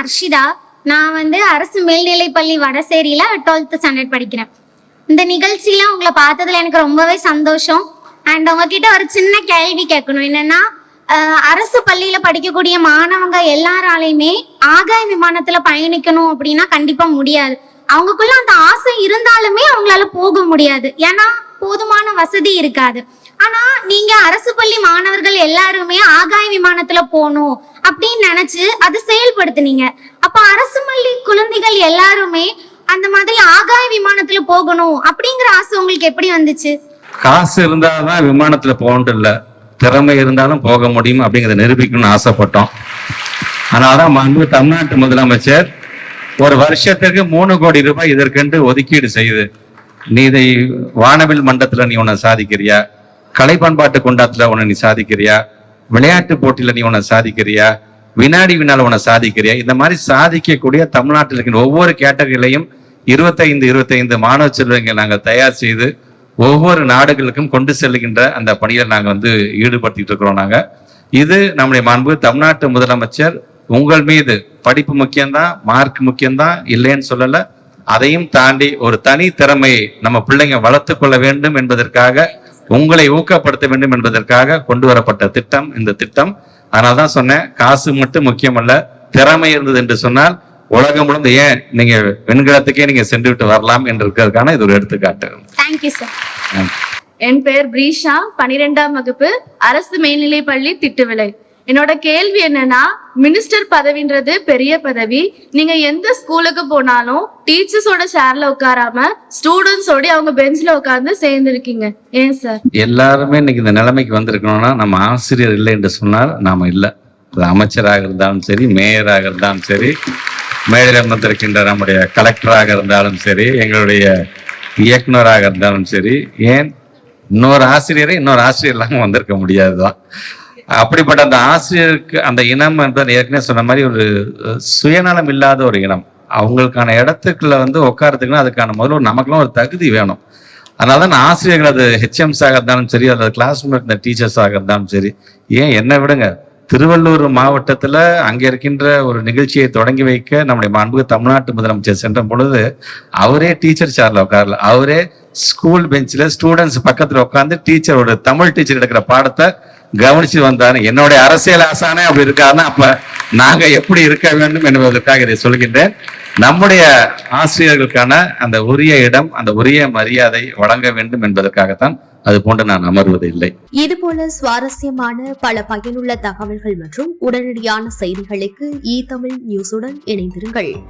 அர்ஷிதா நான் வந்து அரசு மேல்நிலைப்பள்ளி வடசேரியில டுவெல்த் ஸ்டாண்டர்ட் படிக்கிறேன். இந்த நிகழ்ச்சியில உங்களை பார்த்ததுல எனக்கு ரொம்பவே சந்தோஷம். அண்ட் உங்ககிட்ட ஒரு சின்ன கேள்வி கேட்கணும். என்னன்னா அரசு பள்ளியில படிக்கக்கூடிய மாணவங்க எல்லாராலையுமே ஆகாய விமானத்துல பயணிக்கணும் அப்படின்னா கண்டிப்பா முடியாது. அவங்களுக்குள்ள அந்த ஆசை இருந்தாலுமே அவங்களால போக முடியாது. ஏன்னா போதுமான வசதி இருக்காது. ஆனா நீங்க அரசு பள்ளி மாணவர்கள் எல்லாருமே ஆகாய விமானத்துல போகணும் அப்படின்னு நினைச்சு அதை செயல்படுத்துனீங்க. அப்ப அரசு பள்ளி குழந்தைகள் எல்லாருமே அந்த மாதிரி ஆகாய விமானத்துல போகணும் அப்படிங்கிற ஆசை உங்களுக்கு எப்படி வந்துச்சு? காசு இருந்தாதான் விமானத்துல போகணும் இல்ல. திறமை இருந்தாலும் போக முடியும் அப்படிங்கிறத நிரூபிக்கணும்னு ஆசைப்பட்டோம். அதனாலதான் வந்து தமிழ்நாட்டு முதலமைச்சர் ஒரு வருஷத்துக்கு மூணு கோடி ரூபாய் இதற்கென்று ஒதுக்கீடு செய்யுது நீ இதை வானவில் மண்டத்துல நீ உன்னை சாதிக்கிறியா? கலை பண்பாட்டு கொண்டாட்டத்துல உன்னை நீ சாதிக்கிறியா? விளையாட்டு போட்டியில நீ உன்னை சாதிக்கிறியா? வினாடி வினால உன்னை சாதிக்கிறியா? இந்த மாதிரி சாதிக்கக்கூடிய தமிழ்நாட்டில் இருக்கின்ற ஒவ்வொரு கேட்டகரியிலையும் இருபத்தைந்து இருபத்தைந்து மாணவ செல்வங்களை நாங்கள் தயார் செய்து ஒவ்வொரு நாடுகளுக்கும் கொண்டு செல்கின்ற அந்த பணியில் நாங்கள் வந்து ஈடுபடுத்திட்டு இருக்கிறோம் நாங்கள் இது நம்முடைய மாண்பு. தமிழ்நாட்டு முதலமைச்சர் உங்கள் மீது படிப்பு முக்கியம்தான் மார்க் முக்கியம்தான் இல்லைன்னு சொல்லலை. அதையும் தாண்டி ஒரு தனி திறமையை நம்ம பிள்ளைங்க வளர்த்து கொள்ள வேண்டும் என்பதற்காக உங்களை ஊக்கப்படுத்த வேண்டும் என்பதற்காக கொண்டு வரப்பட்ட திட்டம் இந்த திட்டம். அதனாலதான் சொன்னேன் காசு மட்டும் முக்கியமல்ல திறமை இருந்தது என்று சொன்னால் உலகம் முழுந்து ஏன் நீங்க வெண்கலத்துக்கே நீங்க சென்று விட்டு வரலாம் என்று இருக்கிறதுக்கான இது ஒரு எடுத்துக்காட்டு. தேங்க்யூ சார் என் பெயர் பிரீஷா பனிரெண்டாம் வகுப்பு அரசு மேல்நிலைப்பள்ளி திட்டுவிளை என்னோட கேள்வி என்னன்னா மினிஸ்டர் பதவின்றது பெரிய பதவி. நீங்க எந்த ஸ்கூலுக்கு போனாலும் டீச்சர்ஸோட சேர்ல உட்காராம ஸ்டூடெண்ட்ஸோட அவங்க பெஞ்ச்ல உட்கார்ந்து சேர்ந்துருக்கீங்க. ஏன் சார் எல்லாருமே இன்னைக்கு இந்த நிலைமைக்கு வந்திருக்கணும்னா நம்ம ஆசிரியர் இல்லை என்று சொன்னால் நாம இல்லை. அது அமைச்சராக இருந்தாலும் சரி மேயராக இருந்தாலும் சரி மேடையில் அமர்ந்திருக்கின்ற நம்முடைய கலெக்டராக இருந்தாலும் சரி எங்களுடைய இயக்குனராக இருந்தாலும் சரி ஏன்? இன்னொரு ஆசிரியரை இன்னொரு ஆசிரியர் இல்லாமல் வந்திருக்க முடியாதுதான். அப்படிப்பட்ட அந்த ஆசிரியருக்கு அந்த இனம் என்பது ஏற்கனவே சொன்ன மாதிரி ஒரு சுயநலம் இல்லாத ஒரு இனம். அவங்களுக்கான இடத்துக்குள்ள வந்து உட்காரத்துக்குன்னா அதுக்கான முதல்ல ஒரு நமக்குலாம் ஒரு தகுதி வேணும். அதனால தான் ஆசிரியர்கள் அது ஹெச்எம்ஸாக இருந்தாலும் சரி அல்லது கிளாஸ்மேட் இருந்த டீச்சர்ஸாக இருந்தாலும் சரி ஏன் என்ன விடுங்க? திருவள்ளூர் மாவட்டத்தில் அங்கே இருக்கின்ற ஒரு நிகழ்ச்சியை தொடங்கி வைக்க நம்முடைய மாண்புக தமிழ்நாட்டு முதலமைச்சர் சென்ற பொழுது அவரே டீச்சர் சேர்ல உட்காரல. அவரே ஸ்கூல் பெஞ்சில் ஸ்டூடெண்ட்ஸ் பக்கத்துல உட்காந்து டீச்சரோட தமிழ் டீச்சர் எடுக்கிற பாடத்தை கவனிச்சு வந்தாரு. என்னுடைய அரசியல் ஆசானே அப்படி இருக்காருன்னா அப்ப நாங்க எப்படி இருக்க வேண்டும் என்பதற்காக இதை சொல்கின்றேன். நம்முடைய ஆசிரியர்களுக்கான அந்த உரிய இடம் அந்த உரிய மரியாதை வழங்க வேண்டும் என்பதற்காகத்தான் அது போன்று நான் அமர்வது இல்லை. இதுபோல சுவாரஸ்யமான பல பயனுள்ள தகவல்கள் மற்றும் உடனடியான செய்திகளுக்கு இ தமிழ் நியூஸுடன் இணைந்திருங்கள்.